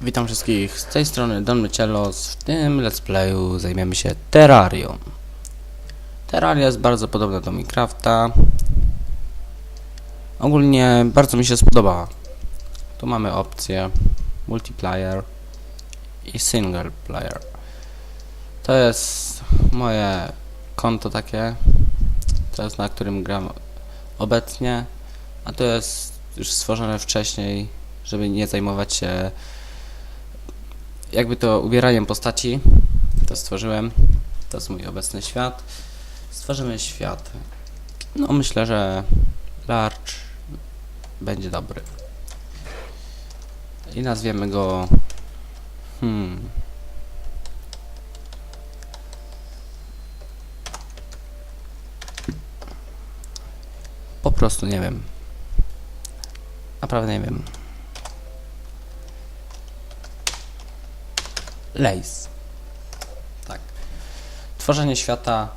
Witam wszystkich, z tej strony Don Mycielos. W tym let's playu zajmiemy się Terrarią. Terraria jest bardzo podobna do Minecrafta. Ogólnie bardzo mi się spodobała. Tu mamy opcję multiplayer i single player. To jest moje konto takie. Jest na którym gram obecnie. A to jest już stworzone wcześniej, żeby nie zajmować się jakby to ubieraniem postaci. To stworzyłem. To jest mój obecny świat. Stworzymy świat. No myślę, że Large będzie dobry. I nazwiemy go. Hmm. Po prostu nie wiem. Naprawdę nie wiem. Lace. Tak. Tworzenie świata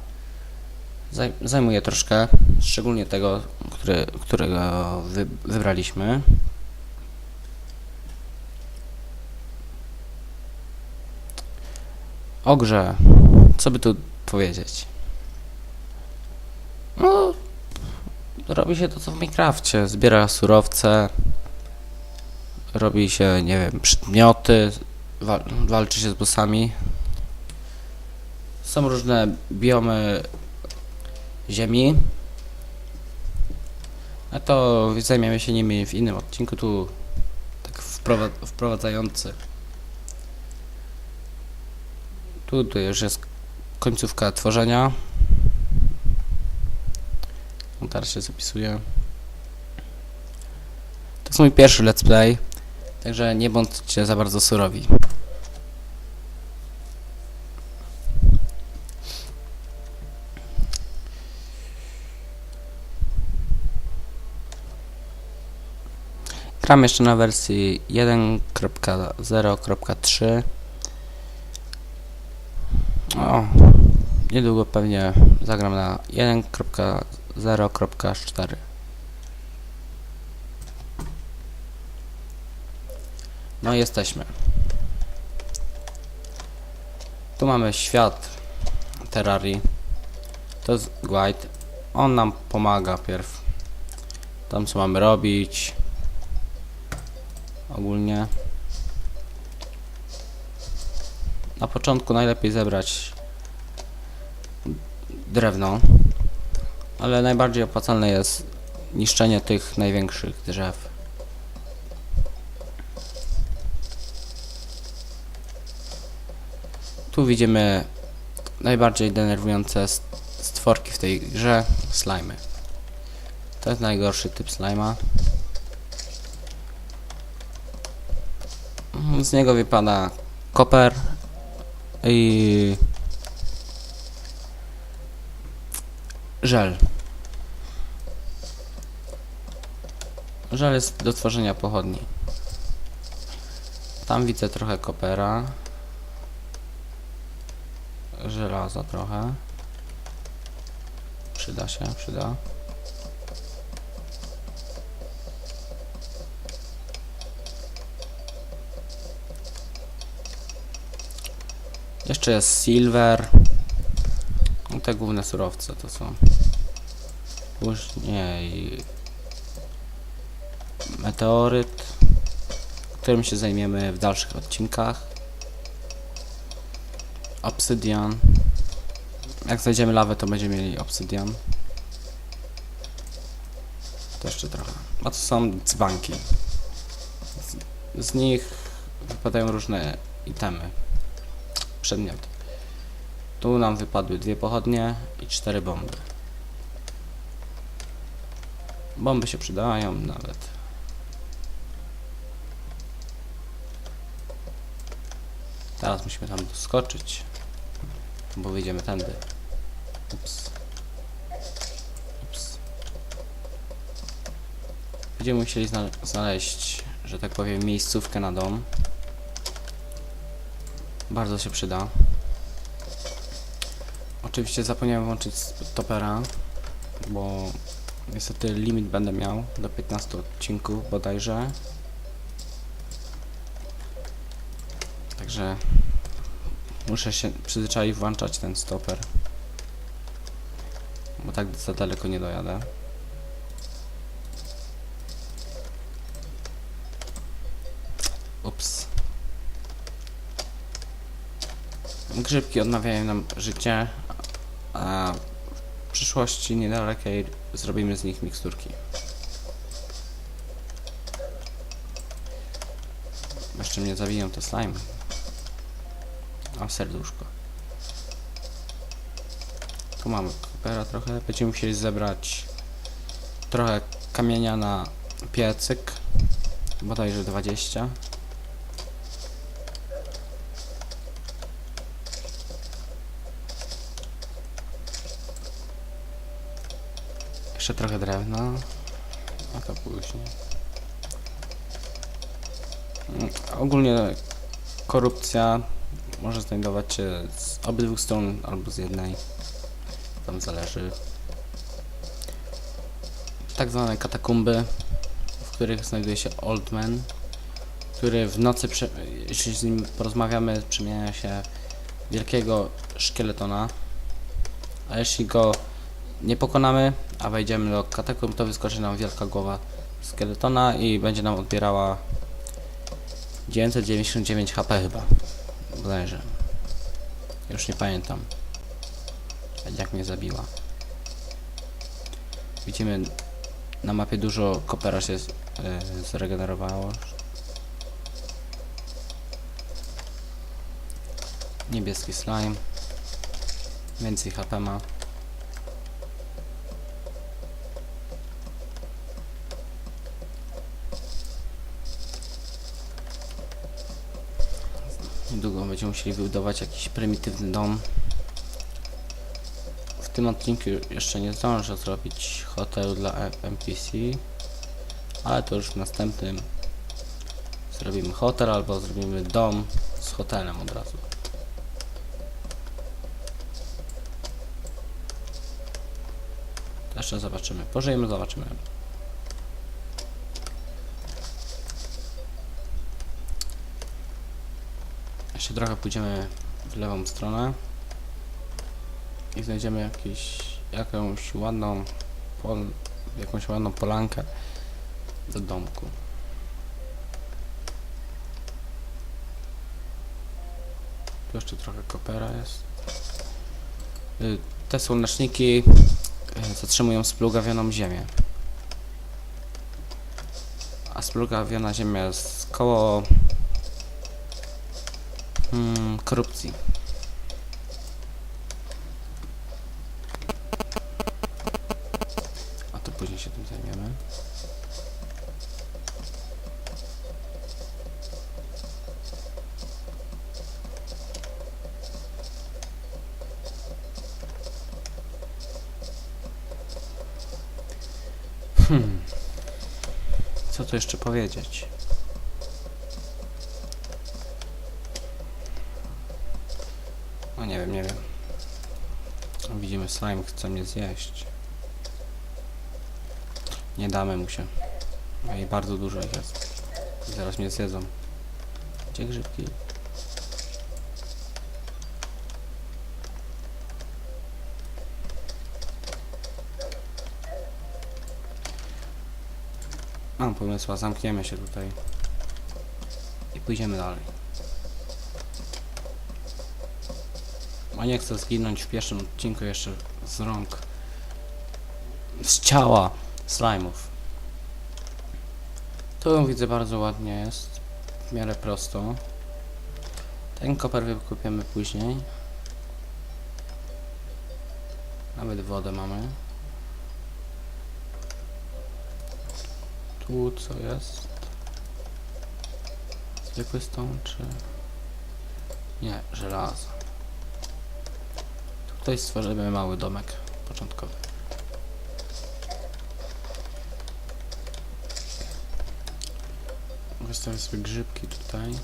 zaj zajmuje troszkę, szczególnie tego, który, którego wy wybraliśmy. O grze, co by tu powiedzieć? No, robi się to co w Minecrafcie. Zbiera surowce, robi się, nie wiem, przedmioty, wal walczy się z bossami. Są różne biomy ziemi. A to zajmiemy się nimi w innym odcinku, tu tak wprowa wprowadzający. Tu, już jest końcówka tworzenia. Teraz się zapisuje. To jest mój pierwszy let's play, także nie bądźcie za bardzo surowi. Gram jeszcze na wersji 1.0.3 O, niedługo pewnie zagram na 1.0.4 No jesteśmy. Tu mamy świat Terrarii. To jest White. On nam pomaga pierw. Tam co mamy robić. Ogólnie. Na początku najlepiej zebrać drewno. Ale najbardziej opłacalne jest niszczenie tych największych drzew. Tu widzimy najbardziej denerwujące st- stworki w tej grze slimy. To jest najgorszy typ slima. Z niego wypada koper i żel. Żel jest do tworzenia pochodni. Tam widzę trochę kopera. Żelaza trochę. Przyda się, przyda. Jeszcze jest silver. No te główne surowce to są. Później meteoryt, którym się zajmiemy w dalszych odcinkach. Obsydian. Jak znajdziemy lawę, to będziemy mieli obsydian. To jeszcze trochę. A to są dzbanki. Z, z nich wypadają różne itemy. Przedmioty. Tu nam wypadły dwie pochodnie i cztery bomby. Bomby się przydają nawet. Teraz musimy tam doskoczyć. Bo wyjdziemy tędy. Ups. Ups. Będziemy musieli zna znaleźć, że tak powiem, miejscówkę na dom. Bardzo się przyda. Oczywiście zapomniałem włączyć stopera, bo niestety limit będę miał do 15 odcinków bodajże. Także muszę się przyzwyczaić włączać ten stoper. Bo tak za daleko nie dojadę. Ups. Grzybki odnawiają nam życie, a w przyszłości niedalekiej zrobimy z nich miksturki. Jeszcze mnie zabiją te slime. A serduszko. Tu mamy kopera trochę. Będziemy musieli zebrać trochę kamienia na piecyk. Bodajże 20. Jeszcze trochę drewna. A to później. Mm, Ogólnie korupcja może znajdować się z obydwu stron albo z jednej. Tam zależy. Tak zwane katakumby, w których znajduje się Old Man, który w nocy, jeśli z nim porozmawiamy, przemienia się wielkiego szkieletona. A jeśli go nie pokonamy, a wejdziemy do katakumb, to wyskoczy nam wielka głowa szkieletona i będzie nam odbierała 999 HP chyba. Bodajże. Już nie pamiętam. Jak mnie zabiła. Widzimy na mapie dużo kopera się e, zregenerowało. Niebieski slime. Więcej HP ma. Niedługo będziemy musieli wybudować jakiś prymitywny dom. W tym odcinku jeszcze nie zdążę zrobić hotel dla NPC, ale to już w następnym zrobimy hotel albo zrobimy dom z hotelem od razu. Jeszcze zobaczymy. Pożyjemy, zobaczymy. Jeszcze trochę pójdziemy w lewą stronę i znajdziemy jakiś, jakąś ładną pol, jakąś ładną polankę do domku. Tu jeszcze trochę kopera jest. Y, Te słoneczniki y, zatrzymują splugawioną ziemię. A splugawiona ziemia jest koło Hmm, korupcji. A to później się tym zajmiemy. Hmm. Co tu jeszcze powiedzieć? No nie wiem, nie wiem. Widzimy slime, chce mnie zjeść. Nie damy mu się. No i bardzo dużo ich jest. Zaraz mnie zjedzą. Gdzie grzybki? Mam pomysła, zamkniemy się tutaj. I pójdziemy dalej. A nie chcę zginąć w pierwszym odcinku jeszcze z rąk. Z ciała slime'ów. Tu widzę bardzo ładnie jest. W miarę prosto. Ten koper wykupiemy później. Nawet wodę mamy. Tu co jest? Zwykły stone czy... Nie, żelazo. Tutaj stworzymy mały domek początkowy. Wystawię sobie grzybki tutaj.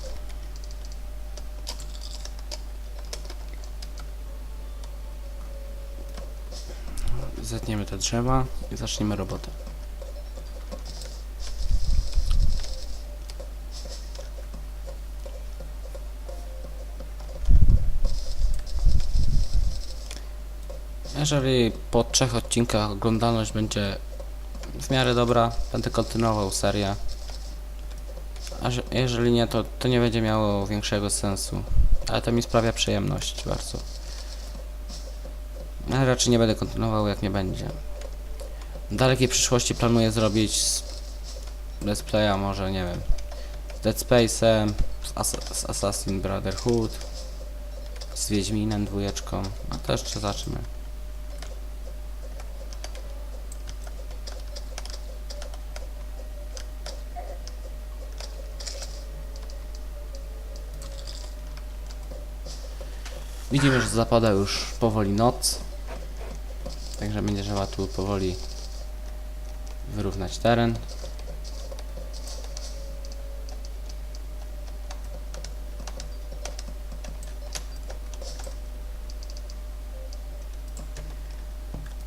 Zetniemy te drzewa i zaczniemy robotę. Jeżeli po trzech odcinkach oglądalność będzie w miarę dobra, będę kontynuował serię. A że, jeżeli nie, to, to nie będzie miało większego sensu. Ale to mi sprawia przyjemność bardzo. Ale raczej nie będę kontynuował jak nie będzie. W dalekiej przyszłości planuję zrobić Let's Playa może, nie wiem, z Dead Space'em, z, As z Brotherhood, z Wiedźminem dwójeczką, a to jeszcze zobaczymy. Widzimy, że zapada już powoli noc. Także będzie trzeba tu powoli wyrównać teren.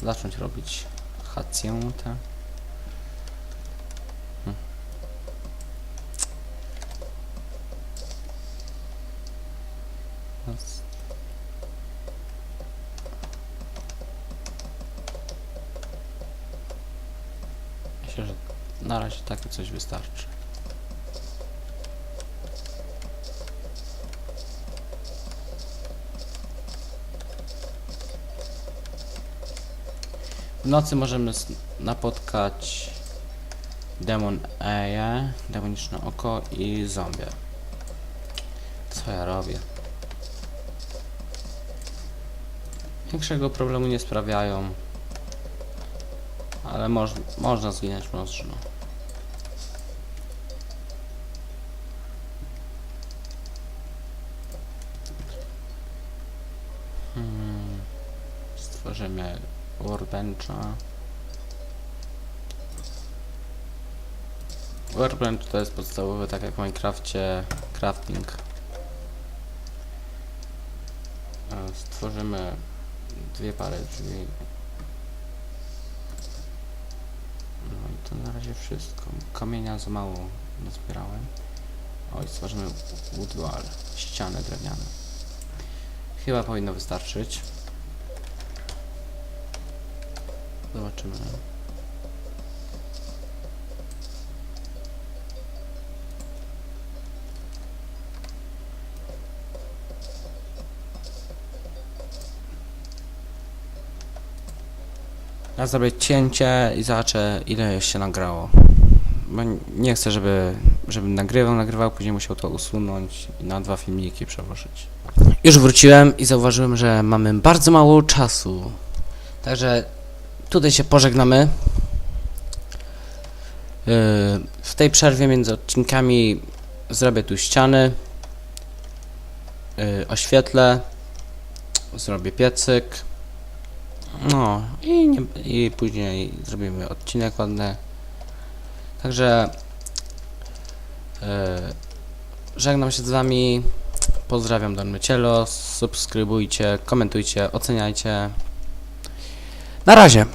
Zacząć robić hacjętę. Hm. Raz. Myślę, że na razie takie coś wystarczy. W nocy możemy napotkać demon Eje, demoniczne oko i zombie. Co ja robię? Większego problemu nie sprawiają. Ale moż, można zginąć można. Hmm. Stworzymy workbencha. Workbench to jest podstawowy, tak jak w Minecrafcie, crafting. E, Stworzymy dwie pary drzwi. No i to na razie wszystko. Kamienia za mało nazbierałem. Oj, stworzymy wood wall, ściany drewniane. Chyba powinno wystarczyć. Zobaczymy. Ja zrobię cięcie i zobaczę ile się nagrało. Bo nie chcę, żeby, żebym nagrywał, nagrywał, później musiał to usunąć i na dwa filmiki przełożyć. Już wróciłem i zauważyłem, że mamy bardzo mało czasu. Także tutaj się pożegnamy. Yy, W tej przerwie między odcinkami zrobię tu ściany. Yy, Oświetlę. Zrobię piecyk. No i, nie, i później zrobimy odcinek ładny. Także yy, żegnam się z wami. Pozdrawiam Don Mycielo. Subskrybujcie, komentujcie, oceniajcie. Na razie.